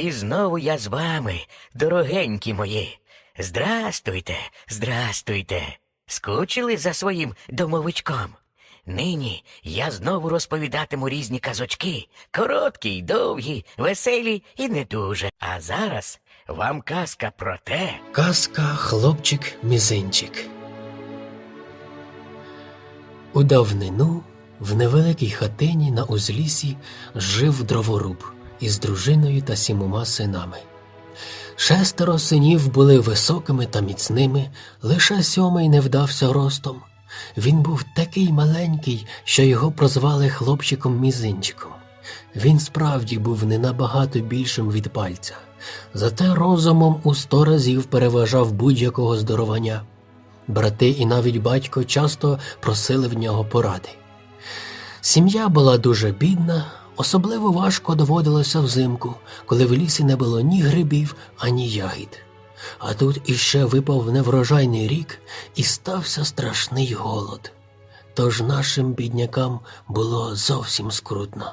І знову я з вами, дорогенькі мої. Здрастуйте, здрастуйте. Скучили за своїм домовичком. Нині я знову розповідатиму різні казочки, короткі й довгі, веселі і не дуже. А зараз вам казка про те, Казка хлопчик мізинчик. У давнину в невеликій хатині на узлісі жив дроворуб із дружиною та сімома синами. Шестеро синів були високими та міцними, лише сьомий не вдався ростом. Він був такий маленький, що його прозвали хлопчиком мізинчиком. Він справді був не набагато більшим від пальця, зате розумом у сто разів переважав будь-якого здоровання. Брати і навіть батько часто просили в нього поради. Сім'я була дуже бідна, особливо важко доводилося взимку, коли в лісі не було ні грибів, ані ягід. А тут іще випав неврожайний рік і стався страшний голод. Тож нашим біднякам було зовсім скрутно.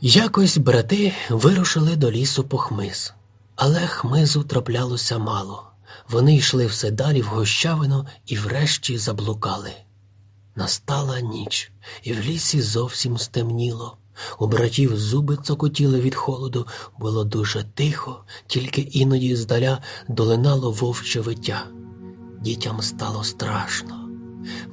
Якось брати вирушили до лісу по хмиз, але хмизу траплялося мало. Вони йшли все далі в гощавину і врешті заблукали. Настала ніч, і в лісі зовсім стемніло. У братів зуби цокотіли від холоду, було дуже тихо, тільки іноді здаля долинало вовче виття. Дітям стало страшно.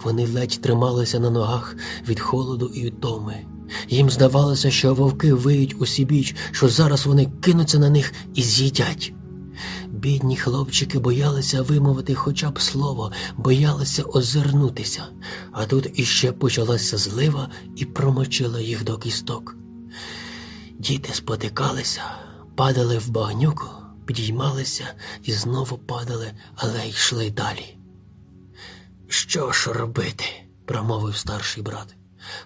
Вони ледь трималися на ногах від холоду і втоми. Їм здавалося, що вовки виють усібіч, що зараз вони кинуться на них і з'їдять. Бідні хлопчики боялися вимовити хоча б слово, боялися озирнутися, а тут іще почалася злива і промочила їх до кісток. Діти спотикалися, падали в багнюку, підіймалися і знову падали, але йшли далі. Що ж робити? промовив старший брат.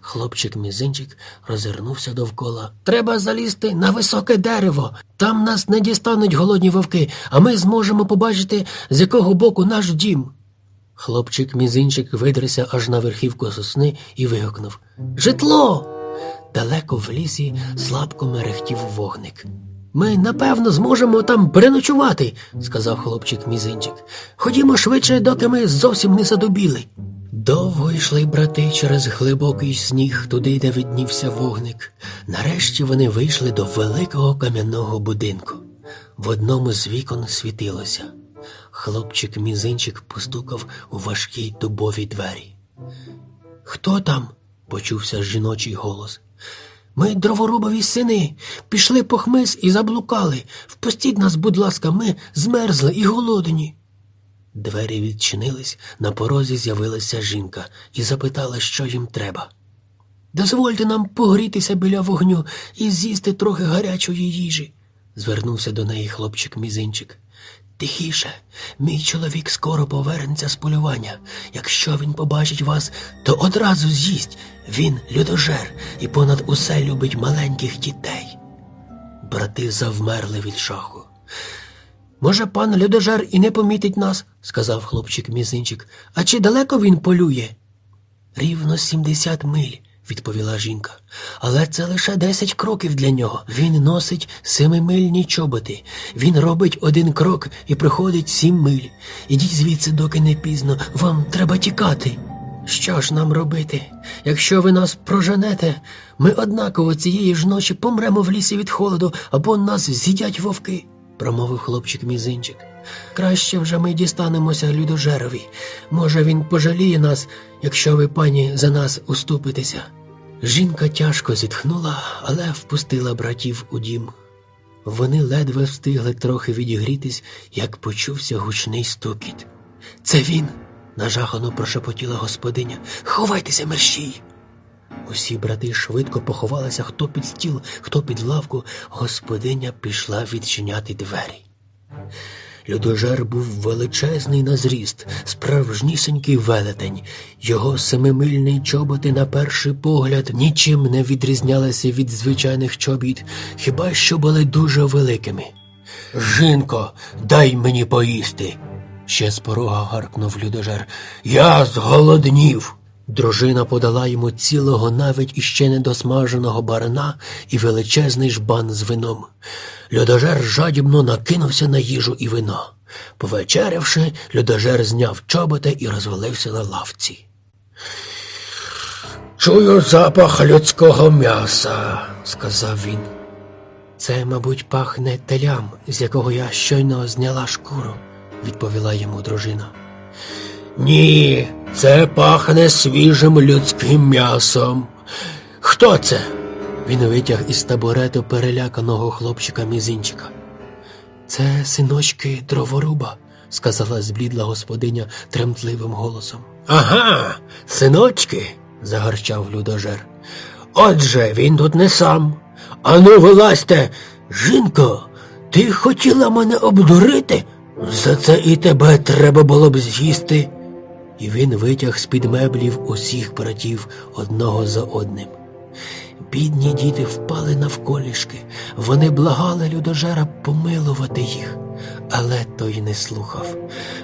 Хлопчик мізинчик розвернувся довкола. Треба залізти на високе дерево. Там нас не дістануть голодні вовки, а ми зможемо побачити, з якого боку наш дім. Хлопчик мізинчик видерся аж на верхівку сосни і вигукнув Житло. Далеко в лісі слабко мерехтів вогник. Ми, напевно, зможемо там переночувати, сказав хлопчик мізинчик. Ходімо швидше, доки ми зовсім не задубіли. Довго йшли брати через глибокий сніг туди, де виднівся вогник. Нарешті вони вийшли до великого кам'яного будинку. В одному з вікон світилося. Хлопчик мізинчик постукав у важкій дубовій двері. Хто там? почувся жіночий голос. Ми дроворубові сини, пішли по хмиз і заблукали. Впустіть нас, будь ласка, ми змерзли і голодні. Двері відчинились, на порозі з'явилася жінка і запитала, що їм треба. Дозвольте нам погрітися біля вогню і з'їсти трохи гарячої їжі, звернувся до неї хлопчик мізинчик. Тихіше, мій чоловік скоро повернеться з полювання. Якщо він побачить вас, то одразу з'їсть. Він людожер і понад усе любить маленьких дітей. Брати завмерли від шаху. Може, пан людожер і не помітить нас, сказав хлопчик мізинчик. А чи далеко він полює? Рівно сімдесят миль, відповіла жінка. Але це лише десять кроків для нього. Він носить семимильні чоботи. Він робить один крок і приходить сім миль. Ідіть звідси, доки не пізно. Вам треба тікати. Що ж нам робити? Якщо ви нас проженете, ми однаково цієї ж ночі помремо в лісі від холоду або нас з'їдять вовки, промовив хлопчик мізинчик. Краще вже ми дістанемося людожерові. Може, він пожаліє нас, якщо ви, пані, за нас уступитеся. Жінка тяжко зітхнула, але впустила братів у дім. Вони ледве встигли трохи відігрітись, як почувся гучний стукіт. Це він, нажахано прошепотіла господиня. Ховайтеся, мерщій. Усі брати швидко поховалися хто під стіл, хто під лавку. Господиня пішла відчиняти двері. Людожер був величезний на зріст, справжнісінький велетень. Його семимильні чоботи на перший погляд нічим не відрізнялися від звичайних чобіт, хіба що були дуже великими. Жінко, дай мені поїсти. Ще з порога гаркнув людожер. Я зголоднів. Дружина подала йому цілого навіть іще недосмаженого барана і величезний жбан з вином. Людожер жадібно накинувся на їжу і вино. Повечерявши, людожер зняв чоботи і розвалився на лавці. Чую запах людського м'яса, сказав він. Це, мабуть, пахне телям, з якого я щойно зняла шкуру, відповіла йому дружина. Ні, це пахне свіжим людським м'ясом. Хто це? Він витяг із табурету переляканого хлопчика мізинчика. Це синочки дроворуба, сказала зблідла господиня тремтливим голосом. Ага, синочки, загарчав людожер. Отже, він тут не сам. Ану, вилазьте, жінко, ти хотіла мене обдурити? За це і тебе треба було б з'їсти. І він витяг з-під меблів усіх братів одного за одним. Бідні діти впали навколішки, вони благали людожера помилувати їх, але той не слухав.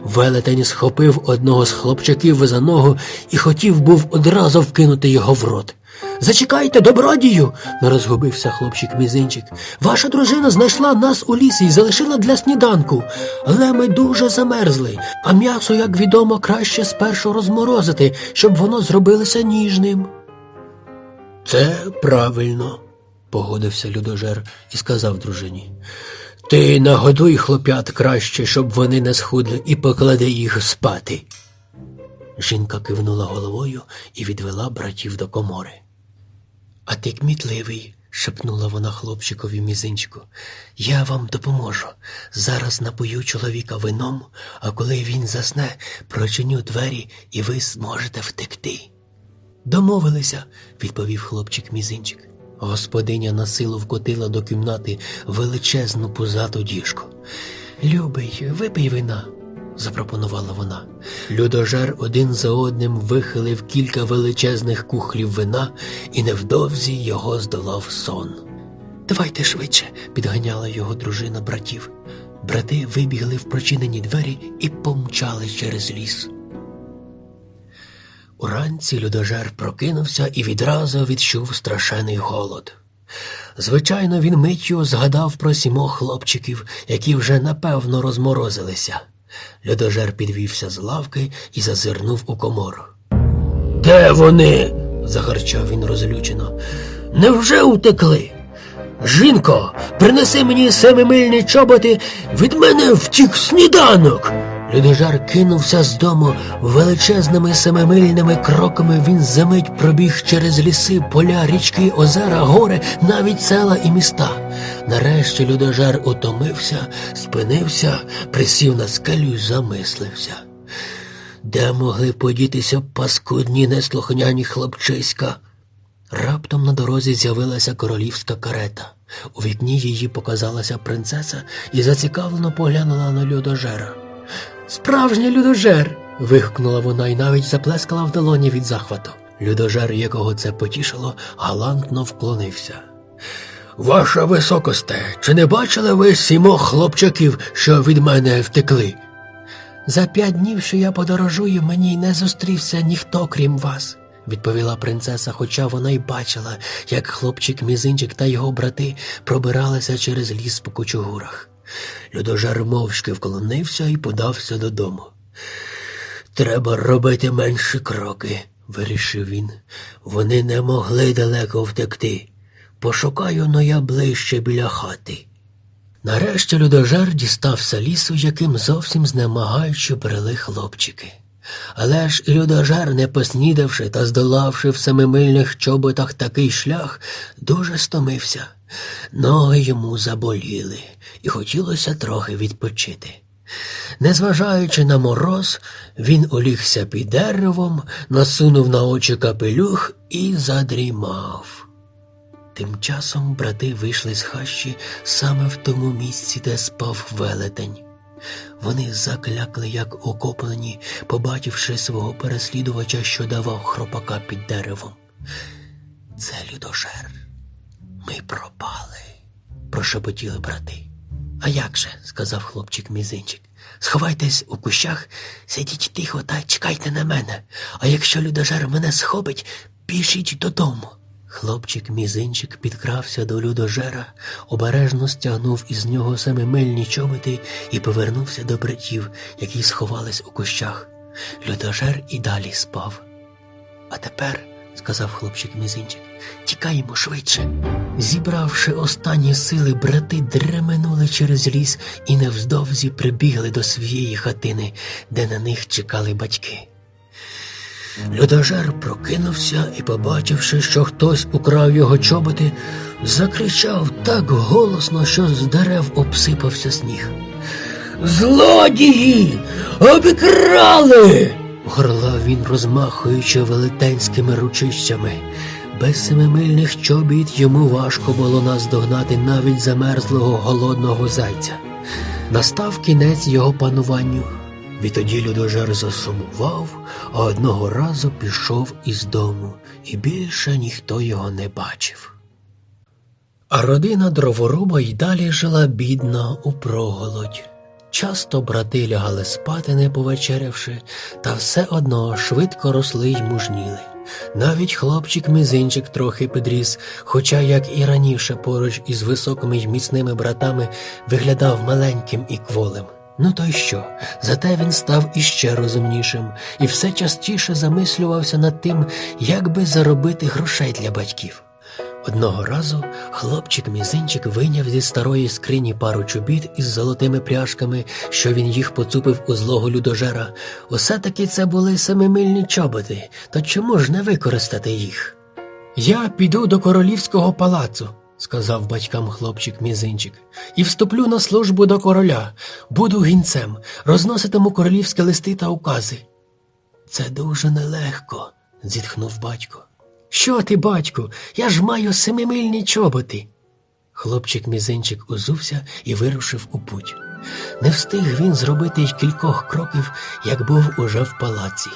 Велетень схопив одного з хлопчаків за ногу і хотів був одразу вкинути його в рот. Зачекайте, добродію, не розгубився хлопчик мізинчик. Ваша дружина знайшла нас у лісі і залишила для сніданку, але ми дуже замерзли, а м'ясо, як відомо, краще спершу розморозити, щоб воно зробилося ніжним. Це правильно, погодився людожер і сказав дружині. Ти нагодуй хлоп'ят краще, щоб вони не схудли, і поклади їх спати. Жінка кивнула головою і відвела братів до комори. А ти кмітливий, шепнула вона хлопчикові мізинчику. Я вам допоможу. Зараз напою чоловіка вином, а коли він засне, прочиню двері, і ви зможете втекти. Домовилися, відповів хлопчик мізинчик. Господиня на силу вкотила до кімнати величезну пузату діжку. Любий, випий вина, запропонувала вона. Людожер один за одним вихилив кілька величезних кухлів вина, і невдовзі його здолав сон. Давайте швидше, підганяла його дружина братів. Брати вибігли в прочинені двері і помчали через ліс. Уранці людожер прокинувся і відразу відчув страшений голод. Звичайно, він миттю згадав про сімох хлопчиків, які вже напевно розморозилися. Людожер підвівся з лавки і зазирнув у комору. Де вони? загарчав він розлючено. Невже утекли? Жінко, принеси мені семимильні чоботи, від мене втік сніданок. Людожар кинувся з дому величезними семимильними кроками. Він за мить пробіг через ліси, поля, річки, озера, гори, навіть села і міста. Нарешті людожар утомився, спинився, присів на скелю і замислився. Де могли подітися паскудні неслухняні хлопчиська? Раптом на дорозі з'явилася королівська карета. У вікні її показалася принцеса і зацікавлено поглянула на людожера. Справжній людожер. вигукнула вона і навіть заплескала в долоні від захвату. Людожер, якого це потішило, галантно вклонився. Ваша високосте, чи не бачили ви сімох хлопчаків, що від мене втекли? За п'ять днів, що я подорожую, мені не зустрівся ніхто, крім вас, відповіла принцеса, хоча вона й бачила, як хлопчик мізинчик та його брати пробиралися через ліс по кучугурах. Людожар мовчки вклонився і подався додому. Треба робити менші кроки, вирішив він. Вони не могли далеко втекти. Пошукаю но я ближче біля хати. Нарешті людожер дістався лісу, яким зовсім знемагаючи брели хлопчики. Але ж і людожер, не поснідавши та здолавши в семимильних чоботах такий шлях, дуже стомився. Ноги йому заболіли, і хотілося трохи відпочити. Незважаючи на мороз, він улігся під деревом, насунув на очі капелюх і задрімав. Тим часом брати вийшли з хащі саме в тому місці, де спав велетень. Вони заклякли, як окоплені, побачивши свого переслідувача, що давав хропака під деревом. Це людожер. Ми пропали, прошепотіли брати. А як же, сказав хлопчик мізинчик. Сховайтесь у кущах, сидіть тихо та чекайте на мене. А якщо людожер мене схопить, пішіть додому. Хлопчик мізинчик підкрався до людожера, обережно стягнув із нього семимильні чоботи і повернувся до братів, які сховались у кущах. Людожер і далі спав. А тепер, сказав хлопчик мізинчик, тікаємо швидше. Зібравши останні сили, брати дременули через ліс і невздовзі прибігли до своєї хатини, де на них чекали батьки. Людожер прокинувся і, побачивши, що хтось украв його чоботи, закричав так голосно, що з дерев обсипався сніг. Злодії! Обікрали! горлав він, розмахуючи велетенськими ручищами. Без семимильних чобіт йому важко було наздогнати навіть замерзлого голодного зайця. Настав кінець його пануванню. Відтоді людожер засумував, а одного разу пішов із дому, і більше ніхто його не бачив. А родина дроворуба й далі жила бідно у проголодь. Часто брати лягали спати, не повечерявши, та все одно швидко росли й мужніли. Навіть хлопчик мізинчик трохи підріс, хоча, як і раніше, поруч із високими й міцними братами виглядав маленьким і кволим. Ну то й що? Зате він став іще розумнішим і все частіше замислювався над тим, як би заробити грошей для батьків. Одного разу хлопчик мізинчик вийняв зі старої скрині пару чобіт із золотими пряжками, що він їх поцупив у злого людожера. Усе таки це були семимильні чоботи, то чому ж не використати їх? Я піду до королівського палацу, сказав батькам хлопчик мізинчик, і вступлю на службу до короля, буду гінцем, розноситиму королівські листи та укази. Це дуже нелегко, зітхнув батько. Що ти, батьку? Я ж маю семимильні чоботи. Хлопчик мізинчик узувся і вирушив у путь. Не встиг він зробити й кількох кроків, як був уже в палаці.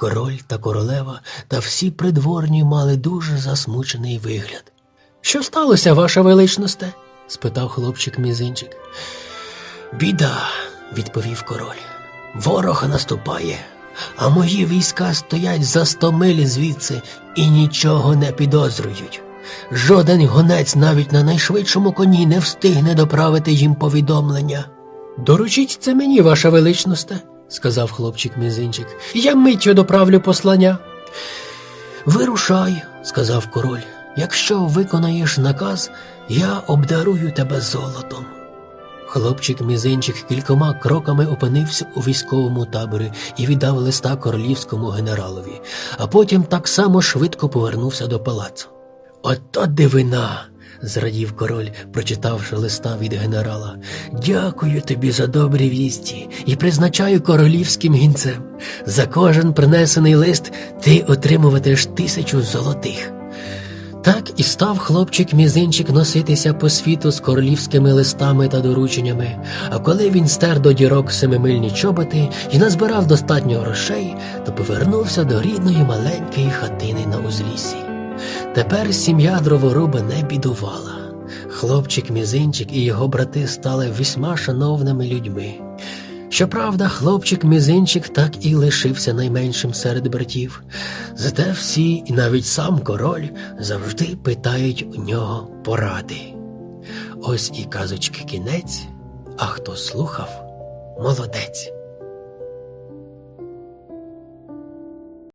Король та королева та всі придворні мали дуже засмучений вигляд. Що сталося, ваша величносте? спитав хлопчик мізинчик. Біда, відповів король. Ворог наступає, а мої війська стоять за сто миль звідси і нічого не підозрюють. Жоден гонець навіть на найшвидшому коні не встигне доправити їм повідомлення. Доручіть це мені, ваша величносте, сказав хлопчик мізинчик. Я миттю доправлю послання. Вирушай, сказав король. Якщо виконаєш наказ, я обдарую тебе золотом. Хлопчик мізинчик кількома кроками опинився у військовому таборі і віддав листа королівському генералові, а потім так само швидко повернувся до палацу. Ото дивина, зрадів король, прочитавши листа від генерала. Дякую тобі за добрі вісті і призначаю королівським гінцем. За кожен принесений лист ти отримуватиш тисячу золотих. Так і став хлопчик мізинчик носитися по світу з королівськими листами та дорученнями, а коли він стер до дірок семимильні чоботи і назбирав достатньо грошей, то повернувся до рідної маленької хатини на узліссі. Тепер сім'я дроворуба не бідувала. Хлопчик мізинчик і його брати стали вісьма шановними людьми. Щоправда, хлопчик мізинчик так і лишився найменшим серед братів. Зате всі, і навіть сам король, завжди питають у нього поради. Ось і казочки кінець, а хто слухав, молодець.